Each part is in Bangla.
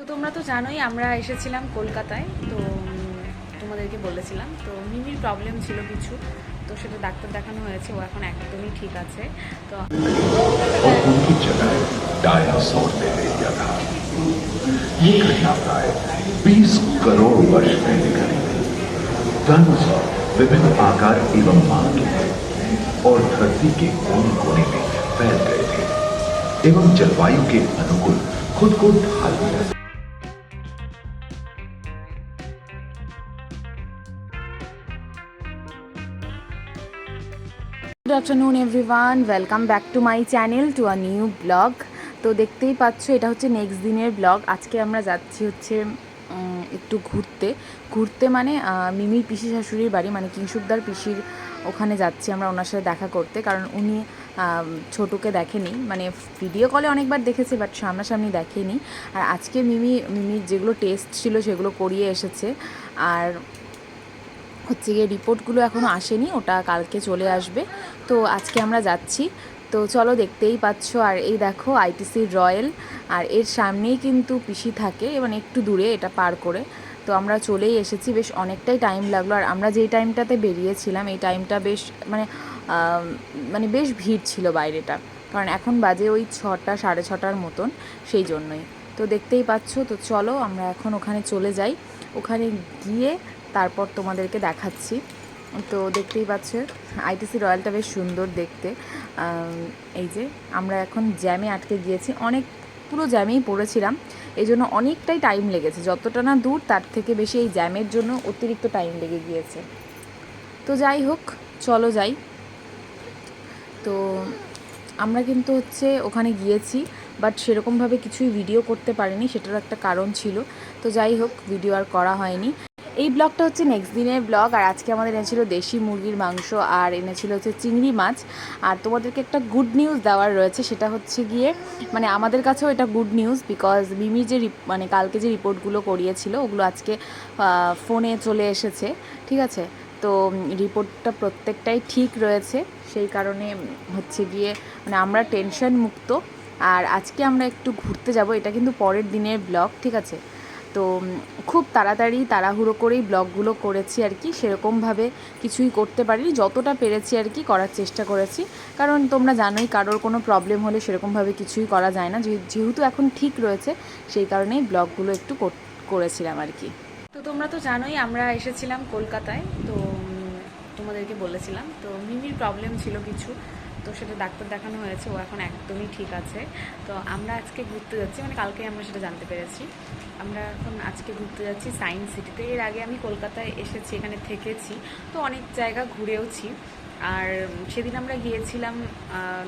তো তোমরা তো জানোই আমরা এসেছিলাম কলকাতায় তো উম, তোমাদেরকে বলেছিলাম তো মিমির প্রবলেম ছিল কিছু তো সেটা ডাক্তার দেখানো হয়েছে ও এখন একদমই ঠিক আছে তো और उनकी जगह डायनासोर ने ले लिया था ये घटना प्राय 20 करोड़ वर्ष पहले घटी थी डायनासोर विभिन्न आकार एवं मांग के थे और धरती के कोने कोने में फैल गए थे एवं जलवायु के अनुकूल खुद को ढाल लिया good afternoon everyone welcome back to my channel to a new blog তো দেখতেই পাচ্ছ, এটা হচ্ছে নেক্সট দিনের ব্লগ আজকে আমরা যাচ্ছি হচ্ছে একটু ঘুরতে। ঘুরতে মানে মিমির পিসি শাশুড়ির বাড়ি মানে কিংসুকদার পিসির ওখানে যাচ্ছি আমরা ওনার সাথে দেখা করতে। কারণ উনি ছোটোকে দেখেনি। মানে ভিডিও কলে অনেকবার দেখেছে বাট সামনাসামনি দেখেনি। আর আজকে মিমি মিমির যেগুলো টেস্ট ছিল, সেগুলো করিয়ে এসেছে। আর হচ্ছে গিয়ে রিপোর্টগুলো এখনও আসেনি, ওটা কালকে চলে আসবে। তো আজকে আমরা যাচ্ছি। তো চলো দেখতেই পাচ্ছ, আর এই দেখো আইটিসি রয়্যাল, আর এর সামনেই কিন্তু পিসি থাকে মানে একটু দূরে এটা পার করে। তো আমরা চলেই এসেছি, বেশ অনেকটাই টাইম লাগল, আর আমরা যেই টাইমটাতে বেরিয়েছিলাম, এই টাইমটা বেশ মানে মানে বেশ ভিড় ছিল বাইরেটা। কারণ এখন বাজে ওই ছটা, সাড়ে ছটার মতন, সেই জন্যই। তো দেখতেই পাচ্ছ, তো চলো আমরা এখন ওখানে চলে যাই। ওখানে গিয়ে তারপর তোমাদেরকে দেখাচ্ছি। তো দেখতেই পাচ্ছ আইটিসি রয়্যালটা বেশ সুন্দর দেখতে। এই যে, আমরা এখন জ্যামে আটকে গিয়েছি। অনেক, পুরো জ্যামেই পড়েছিলাম। এই জন্য অনেকটাই টাইম লেগেছে। যতটা না দূর, তার থেকে বেশি এই জ্যামের জন্য অতিরিক্ত টাইম লেগে গিয়েছে। তো যাই হোক, চলো যাই। তো আমরা কিন্তু হচ্ছে ওখানে গিয়েছি বাট সেরকমভাবে কিছুই ভিডিও করতে পারিনি, সেটার একটা কারণ ছিল। তো যাই হোক ভিডিও আর করা হয়নি। এই ব্লগটা হচ্ছে নেক্সট দিনের ব্লগ, আর আজকে আমাদের এনেছিল দেশি মুরগির মাংস আর এনেছিল হচ্ছে চিংড়ি মাছ। আর তোমাদেরকে একটা গুড নিউজ দেওয়ার রয়েছে, সেটা হচ্ছে গিয়ে মানে আমাদের কাছেও এটা গুড নিউজ বিকজ মিমি যে মানে কালকে যে রিপোর্টগুলো করিয়েছিল, ওগুলো আজকে ফোনে চলে এসেছে, ঠিক আছে? তো রিপোর্টটা প্রত্যেকটাই ঠিক রয়েছে, সেই কারণে হচ্ছে গিয়ে মানে আমরা টেনশন মুক্ত। আর আজকে আমরা একটু ঘুরতে যাব, এটা কিন্তু পরের দিনের ব্লগ, ঠিক আছে? তো খুব তাড়াতাড়ি তাড়াহুড়ো করেই ব্লগগুলো করেছি আর কি। সেরকমভাবে কিছুই করতে পারিনি। যতটা পেরেছি আর কি করার চেষ্টা করেছি। কারণ তোমরা জানোই কারোর কোনো প্রবলেম হলে সেরকমভাবে কিছুই করা যায় না। যেহেতু এখন ঠিক রয়েছে, সেই কারণেই ব্লগগুলো একটু কর- করেছিলাম আর কি। তো তোমরা তো জানোই আমরা এসেছিলাম কলকাতায়। তো তোমাদেরকে বলেছিলাম। তো মিমির প্রবলেম ছিল কিছু। তো সেটা ডাক্তার দেখানো হয়েছে। ও এখন একদমই ঠিক আছে। তো আমরা আজকে ঘুরতে যাচ্ছি। মানে কালকে আমরা সেটা জানতে পেরেছি। আমরা এখন আজকে ঘুরতে যাচ্ছি সায়েন্স সিটিতে। এর আগে আমি কলকাতায় এসেছি, এখানে থেকেছি। তো অনেক জায়গা ঘুরেওছি। আর সেদিন আমরা গিয়েছিলাম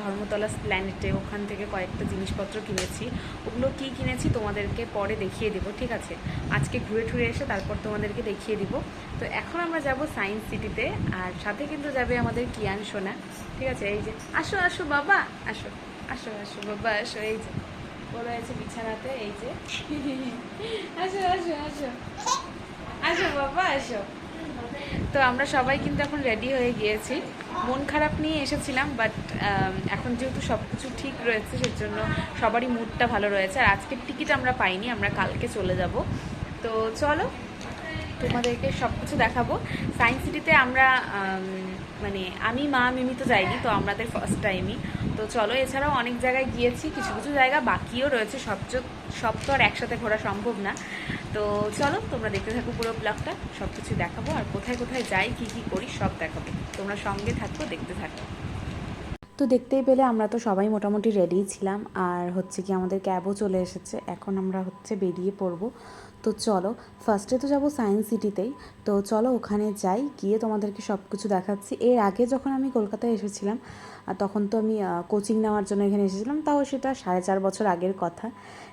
ধর্মতলা প্ল্যানেটে ওখান থেকে কয়েকটা জিনিসপত্র কিনেছি। ওগুলো কি কিনেছি তোমাদেরকে পরে দেখিয়ে দেবো, ঠিক আছে? আজকে ঘুরে ঠুরে এসে তারপর তোমাদেরকে দেখিয়ে দিব। তো এখন আমরা যাব সায়েন্স সিটিতে। আর সাথে কিন্তু যাবে আমাদের কিয়ান সোনা। ঠিক আছে? এই যে, আসো আসো বাবা, আসো আসো আসো বাবা, আসো, এই যে। বড় আছে বিছানাতে এই যে। আসো আসো আসো। আসো বাবা আসো। তো আমরা সবাই কিন্তু এখন রেডি হয়ে গিয়েছি। মন খারাপ নিয়ে এসেছিলাম বাট এখন যেহেতু সব কিছু ঠিক রয়েছে সেজন্য সবারই মুডটা ভালো রয়েছে। আর আজকের টিকিট আমরা পাইনি আমরা কালকে চলে যাব। তো চলো তোমাদেরকে সব কিছু দেখাবো সায়েন্স সিটিতে আমরা আম, মানে আমি, মা, মিমি তো যাইনি, তো আমাদের ফার্স্ট টাইমই তো চলো, এছাড়াও অনেক জায়গায় গিয়েছি, কিছু কিছু জায়গা বাকিও রয়েছে, সব সব তো আর একসাথে ঘোরা সম্ভব না। তো চলো, তোমরা দেখতে থাকো পুরো ব্লগটা সব কিছু দেখাবো, আর কোথায় কোথায় যাই, কি কি করি, সব দেখাবো। তোমরা সঙ্গে থাকো, দেখতে থাকো। তো দেখতেই পেলে আমরা তো সবাই মোটামুটি রেডি ছিলাম, আর হচ্ছে কি আমাদের ক্যাবও চলে এসেছে, এখন আমরা হচ্ছে বেরিয়ে পড়ব। তো চলো ফার্স্টে তো যাব সায়েন্স সিটিতেই তো চলো ওখানে যাই, গিয়ে তোমাদেরকে সব কিছু দেখাচ্ছি। এর আগে যখন আমি কলকাতায় এসেছিলাম তখন তো আমি কোচিং নেওয়ার জন্য এখানে এসেছিলাম, তাও সেটা সাড়ে চার বছর আগের কথা,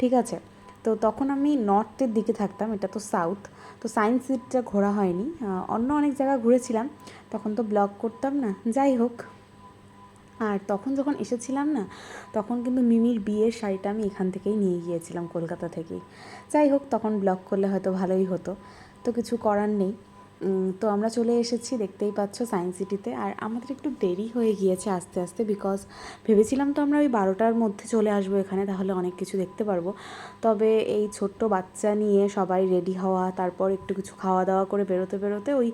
ঠিক আছে? তো তখন আমি নর্থের দিকে থাকতাম, এটা তো সাউথ তো সায়েন্স সিটিটা ঘোরা হয়নি। অন্য অনেক জায়গা ঘুরেছিলাম, তখন তো ব্লগ করতাম না, যাই হোক। আর তখন যখন এসেছিলাম না, তখন কিন্তু মিমির বিয়ের শাড়িটা আমি এখান থেকেই নিয়ে গিয়েছিলাম কলকাতা থেকেই। যাই হোক, তখন ব্লগ করলে হয়তো ভালোই হতো। তো কিছু করার নেই। তো আমরা চলে এসেছি, দেখতেই পাচ্ছ সায়েন্স সিটিতে। আর আমাদের একটু দেরি হয়ে গিয়েছে আস্তে আস্তে বিকজ ভেবেছিলাম তো আমরা ওই বারোটার মধ্যে চলে আসব এখানে, তাহলে অনেক কিছু দেখতে পারব। তবে এই ছোট্ট বাচ্চা নিয়ে সবাই রেডি হওয়া, তারপর একটু কিছু খাওয়া দাওয়া করে বেরোতে বেরোতে ওই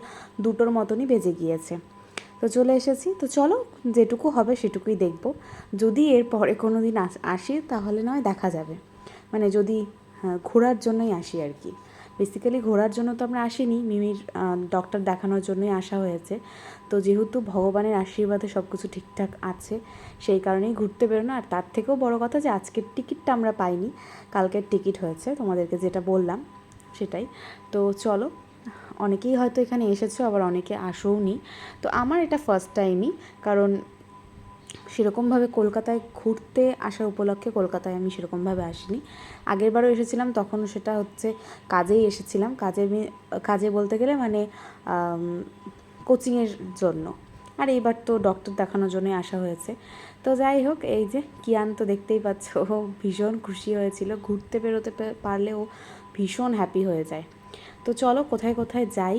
দুটোর মতনই বেজে গিয়েছে। তো চলে এসেছি। তো চলো, যেটুকু হবে সেটুকুই দেখব। যদি এর পরে কোনো দিন আস- তাহলে নয়, দেখা যাবে। মানে যদি ঘোরার জন্যই আসি আর কি। বেসিক্যালি ঘোরার জন্য তো আমরা আসিনি। মিমির ডক্টর দেখানোর জন্যই আসা হয়েছে। তো যেহেতু ভগবানের আশীর্বাদে সব কিছু ঠিকঠাক আছে, সেই কারণেই ঘুরতে বেরোনো। আর তার থেকেও বড় কথা যে আজকের টিকিটটা আমরা পাইনি। কালকের টিকিট হয়েছে। তোমাদেরকে যেটা বললাম, সেটাই। তো চলো অনেকেই হয়তো এখানে এসেছ, আবার অনেকে আসোওনি তো আমার এটা ফার্স্ট টাইমই কারণ সেরকমভাবে কলকাতায় ঘুরতে আসার উপলক্ষে কলকাতায় আমি সেরকমভাবে আসিনি। আগেরবারও এসেছিলাম তখন সেটা হচ্ছে কাজেই এসেছিলাম। কাজে কাজে বলতে গেলে মানে কোচিংয়ের জন্য। আর এইবার তো ডক্টর দেখানোর জন্যই আসা হয়েছে। তো যাই হোক, এই যে কিয়ান তো দেখতেই পাচ্ছ, ও ভীষণ খুশি হয়েছিল। ঘুরতে বেরোতে পারলে ও ভীষণ হ্যাপি হয়ে যায়। তো চলো কোথায় কোথায় যাই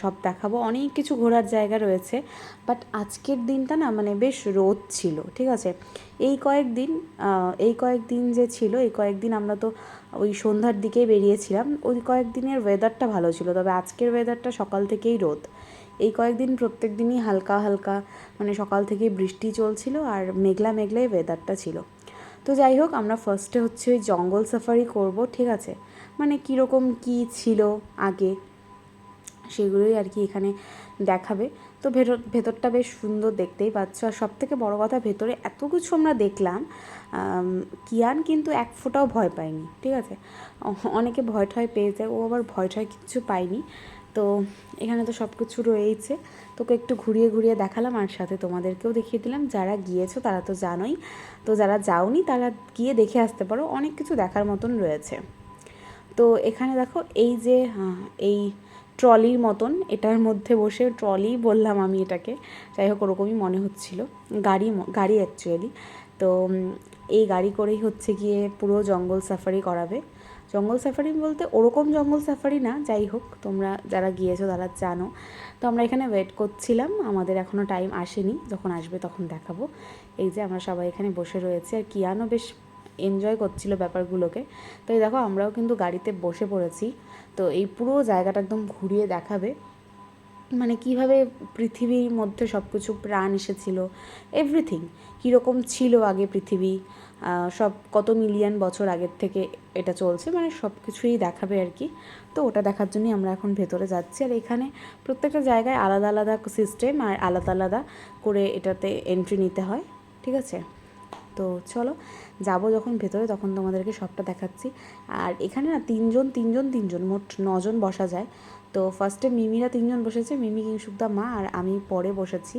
সব দেখাবো। অনেক কিছু ঘোরার জায়গা রয়েছে বাট আজকের দিনটা না মানে বেশ রোদ ছিল, ঠিক আছে? এই কয়েকদিন এই কয়েকদিন যে ছিল, এই কয়েকদিন আমরা তো ওই সন্ধ্যার দিকেই বেরিয়েছিলাম, ওই কয়েকদিনের ওয়েদারটা ভালো ছিল, তবে আজকের ওয়েদারটা সকাল থেকেই রোদ। এই কয়েকদিন প্রত্যেক দিনই হালকা হালকা মানে সকাল থেকেই বৃষ্টি চলছিল আর মেঘলা মেঘলাই ওয়েদারটা ছিল। তো যাই হোক, আমরা ফার্স্টে হচ্ছে ওই জঙ্গল সাফারি করব, ঠিক আছে? মানে কীরকম কী ছিল আগে? সেগুলোই আর কি এখানে দেখাবে। তো ভেতর ভেতরটা বেশ সুন্দর দেখতেই পাচ্ছ। আর সব থেকে বড়ো কথা, ভেতরে এত কিছু আমরা দেখলাম কিয়ান কিন্তু এক ফোঁটাও ভয় পায়নি, ঠিক আছে? অনেকে ভয় ঠয় পেয়ে যায় ও আবার ভয় ঠয় কিচ্ছু পায়নি। তো এখানে তো সব কিছু রয়েইছে। তোকে একটু ঘুরিয়ে ঘুরিয়ে দেখালাম, আর সাথে তোমাদেরকেও দেখিয়ে দিলাম। যারা গিয়েছো তারা তো জানোই। তো যারা যাওনি, তারা গিয়ে দেখে আসতে পারো। অনেক কিছু দেখার মতন রয়েছে। তো এখানে দেখো এই যে আহ, এই ট্রলির মতন এটার মধ্যে বসে ট্রলি বললাম আমি এটাকে। যাই হোক ওরকমই মনে হচ্ছিল। গাড়ি গাড়ি অ্যাকচুয়ালি তো এই গাড়ি করেই হচ্ছে গিয়ে পুরো জঙ্গল সাফারি করাবে। জঙ্গল সাফারি বলতে ওরকম জঙ্গল সাফারি না যাই হোক তোমরা যারা গিয়েছো তারা জানো। তো আমরা এখানে ওয়েট করছিলাম আমাদের এখনও টাইম আসেনি যখন আসবে তখন দেখাবো। এই যে আমরা সবাই এখানে বসে রয়েছি আর কিয়ানও বেশ এনজয় করছিল ব্যাপারগুলোকে। তো এই দেখো, আমরাও কিন্তু গাড়িতে বসে পড়েছি। তো এই পুরো জায়গাটা একদম ঘুরিয়ে দেখাবে। মানে কীভাবে পৃথিবীর মধ্যে সব কিছু প্রাণ এসেছিল এভরিথিং কীরকম ছিল আগে পৃথিবী সব কত মিলিয়ন বছর আগের থেকে এটা চলছে মানে সব কিছুই দেখাবে আর কি। তো ওটা দেখার জন্যই আমরা এখন ভেতরে যাচ্ছি। আর এখানে প্রত্যেকটা জায়গায় আলাদা আলাদা সিস্টেম আর আলাদা আলাদা করে এটাতে এন্ট্রি নিতে হয়, ঠিক আছে? তো চলো, যাব যখন ভেতরে, তখন তোমাদেরকে সবটা দেখাচ্ছি। আর এখানে না তিনজন তিনজন তিনজন, মোট নজন বসা যায়। তো ফার্স্টে মিমিরা তিনজন বসেছে, মিমি কিংসুকদা মা, আর আমি পরে বসেছি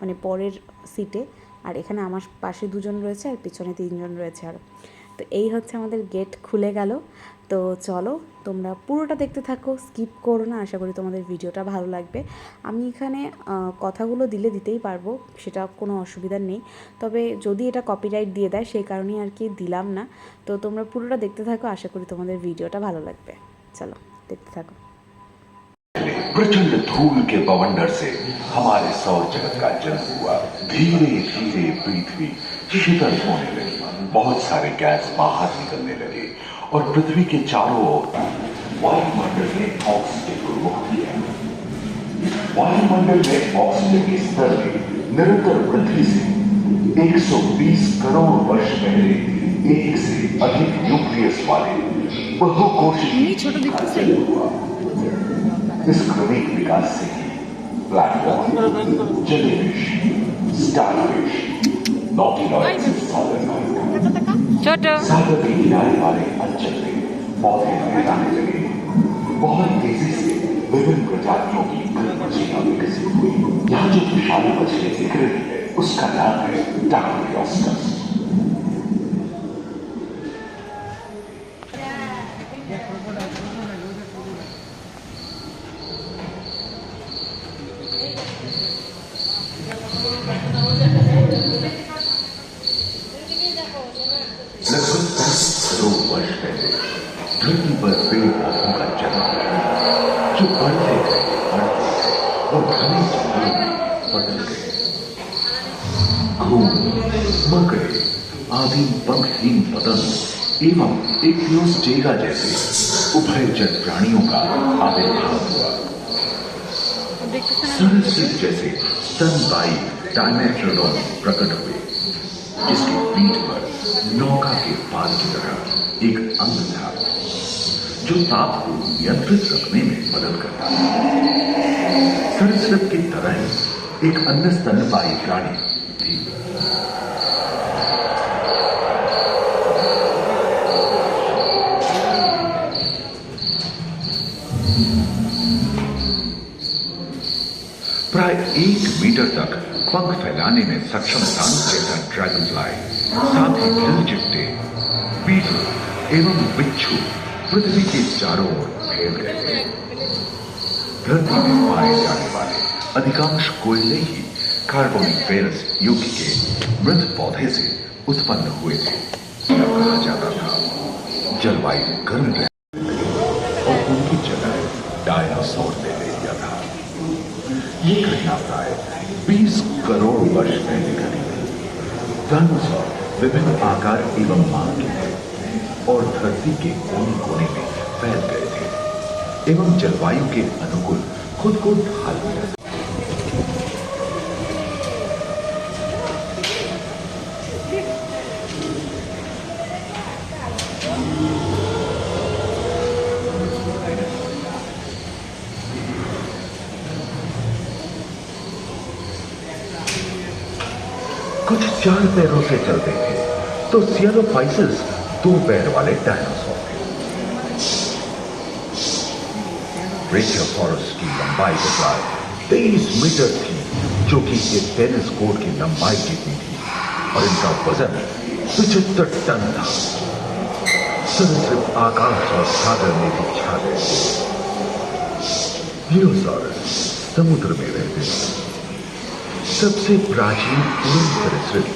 মানে পরের সিটে আর এখানে আমার পাশে দুজন রয়েছে, আর পিছনে তিনজন রয়েছে আর। তো এই হচ্ছে আমাদের গেট খুলে গেল। তো চলো তোমরা পুরোটা দেখতে থাকো স্কিপ করো না আশা করি তোমাদের ভিডিওটা ভালো লাগবে আমি এখানে আহ, কথাগুলো দিলে দিতেই পারবো সেটা কোনো অসুবিধা নেই তবে যদি এটা কপিরাইট দিয়ে দেয় সেই কারণেই আর কি দিলাম না তো তোমরা পুরোটা দেখতে থাকো আশা করি তোমাদের ভিডিওটা ভালো লাগবে চলো দেখতে থাকো प्रचंड धूल के बवंडर से हमारे सौर जगत का जन्म हुआ धीरे धीरे पृथ्वी शीतल होने लगी बहुत सारे गैस बाहर निकलने लगे और पृथ्वी के चारों ओर वायुमंडल ने ऑक्सीजन को रोक दिया वायुमंडल में ऑक्सीजन के स्तर में निरंतर वृद्धि से 120 करोड़ वर्ष पहले एक से अधिक न्यूक्लियस वाले बहुकोशीय हुआ। इस क्रमिक विकास से प्लेटफॉर्म जेलीफिश स्टारफिश नॉटिलॉइड्स सागर के वाले अंचल में लगे बहुत तेज़ी से विभिन्न प्रजातियों की विकसित हुई यहाँ जो उसका नाम है लगभग दस करोड़ वर्ष पहले धरती पर पेड़ पौधों का जन्म हुआ जो बढ़ते गए बढ़ते मकड़े, आदि पंखहीन पतंग एवं इक्योस्टेगा जैसे उभयचर प्राणियों का आविर्भाव हुआ। सरसित जैसे स्तनपाई डायमेट्रोडोन प्रकट हुए, जिसकी पीठ पर नौका के पाल की तरह एक अंग था, जो ताप को नियंत्रित रखने में मदद करता था। सरस्वत की तरह एक अन्य स्तनपाई प्राणी थी प्राय एक मीटर तक पंख फैलाने में सक्षम दानव जैसा ड्रैगन फ्लाई साथ ही दिल चिट्टे बीटल एवं बिच्छू पृथ्वी के चारों ओर फैल गए। थे धरती में पाए जाने वाले अधिकांश कोयले ही कार्बोनिफेरस युग के मृत पौधे से उत्पन्न हुए थे। कहा जाता था, जलवायु गर्म रह और उनकी जगह डायनासोर ने ले लिया था। ये घटना प्राय 20 करोड़ वर्ष पहले थी डायनासोर विभिन्न आकार एवं मांग के और धरती के कोने कोने में फैल गए थे एवं जलवायु के अनुकूल खुद को ढाल लिया चार पैरों से चलते थे तो सियालोफाइसिस दो पैर वाले डायनासोर थे। ब्रेचियोसाurus की लंबाई प्राय तेईस मीटर थी, जो कि एक टेनिस कोर्ट की लंबाई जितनी थी, और इनका वज़न पिछहत्तर टन था। सरिसृप आकाश और सागर में भी छा गए थे। समुद्र में रहते थे। सबसे प्राचीन उड़न सरीसृप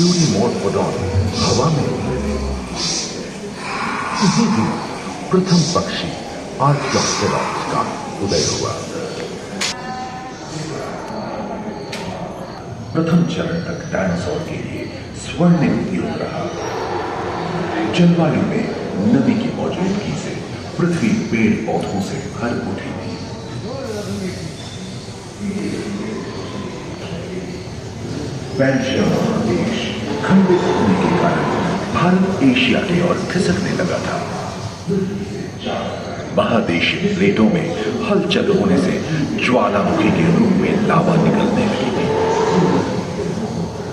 यूनिमोटोडॉन हवा में उड़ते थे। इसी दिन प्रथम पक्षी आर्कियोप्टेरॉप्स का उदय हुआ। प्रथम चरण तक डायनासोर के लिए स्वर्णिम युग रहा। जलवायु में नदी की मौजूदगी से पृथ्वी पेड़ पौधों से भर उठी। बेल्जियम देश खंडित होने के कारण भारत एशिया की ओर खिसकने लगा था। महादेशीय प्लेटों में हलचल होने से ज्वालामुखी के रूप में लावा निकलने लगी। थी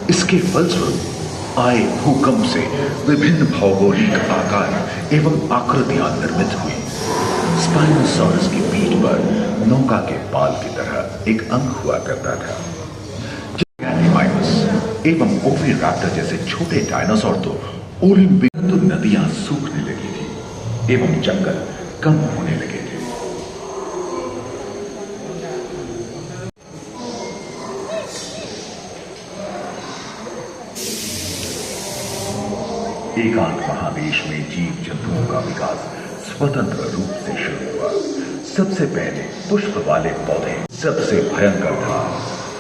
इसके फलस्वरूप आए भूकंप से विभिन्न भौगोलिक आकार एवं आकृतियाँ निर्मित हुई। स्पाइनोसॉरस की पीठ पर नौका के पाल की तरह एक अंग हुआ करता था। एवं ओविराप्टर जैसे छोटे डायनासोर तो ओलिम्पिक तो नदियाँ सूखने लगी थी, एवं जंगल कम होने लगे थे। एकांत महादेश में जीव जंतुओं का विकास स्वतंत्र रूप से शुरू हुआ। सबसे पहले पुष्प वाले पौधे सबसे भयंकर था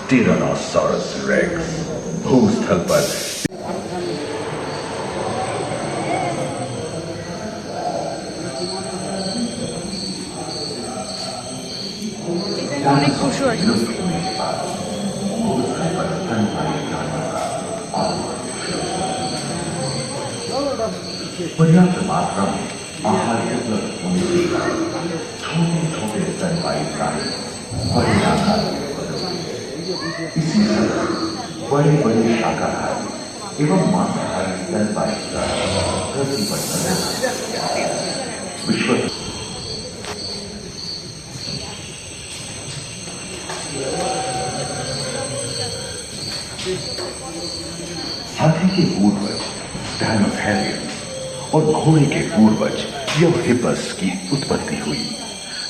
टिरानोसॉरस रेक्स भूस्थल पर অনেক খুশি হয় पर्याप्त मात्रा में आहार उपलब्ध होने के कारण छोटे छोटे स्तनपायी प्राणी बड़े आकार में बदल गए। इसी तरह बड़े बड़े शाकाहारी एवं मांसाहारी पर नज़र विश्व हाथी के पूर्वज डायनोथेरियन और घोड़े के पूर्वज हिपस की उत्पत्ति हुई,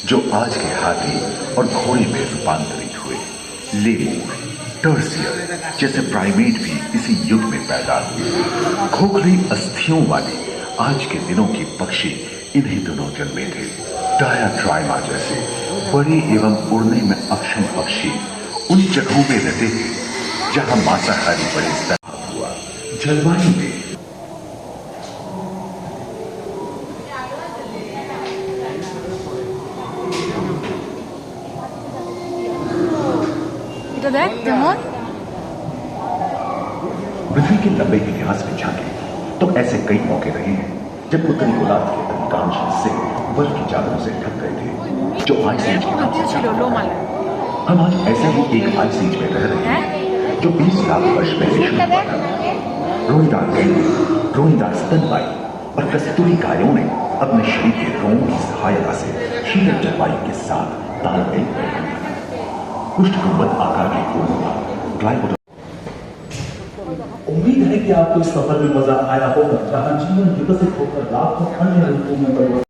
जो आज के हाथी और घोड़े में रूपांतरित हुए लेमूर टर्सियर जैसे प्राइमेट भी इसी युग में पैदा हुए। खोखली अस्थियों वाले आज के दिनों की पक्षी इन्हीं दोनों जन्मे थे। डाया ट्राइमा जैसे बड़े एवं उड़ने में अक्षम पक्षी उन जगहों में रहते थे जहाँ मांसाहारी बड़े स्तर हुआ। जलवायु में जब उत्तरी गोलार्ध के अधिकांश हिस्से बर्फ़ की चादरों से ढक गए थे, जो आइस एज हम आज ऐसे ही एक आइस एज में रह रहे हैं, जो 20 लाख वर्ष पहले शुरू हुआ था। रोईदार गैंग रोईदार स्तनपाई और कस्तूरी गायों ने अपने शरीर के रोम की सहायता से शीतल जलवायु के साथ तालमेल कुछ कुष्ठ आकार के गोलों का ड्राइवुड आपको इस सफर में मजा आया होगा जहां जीवन विकसित होकर लाखों अन्य ऋतुओं में परिवर्तन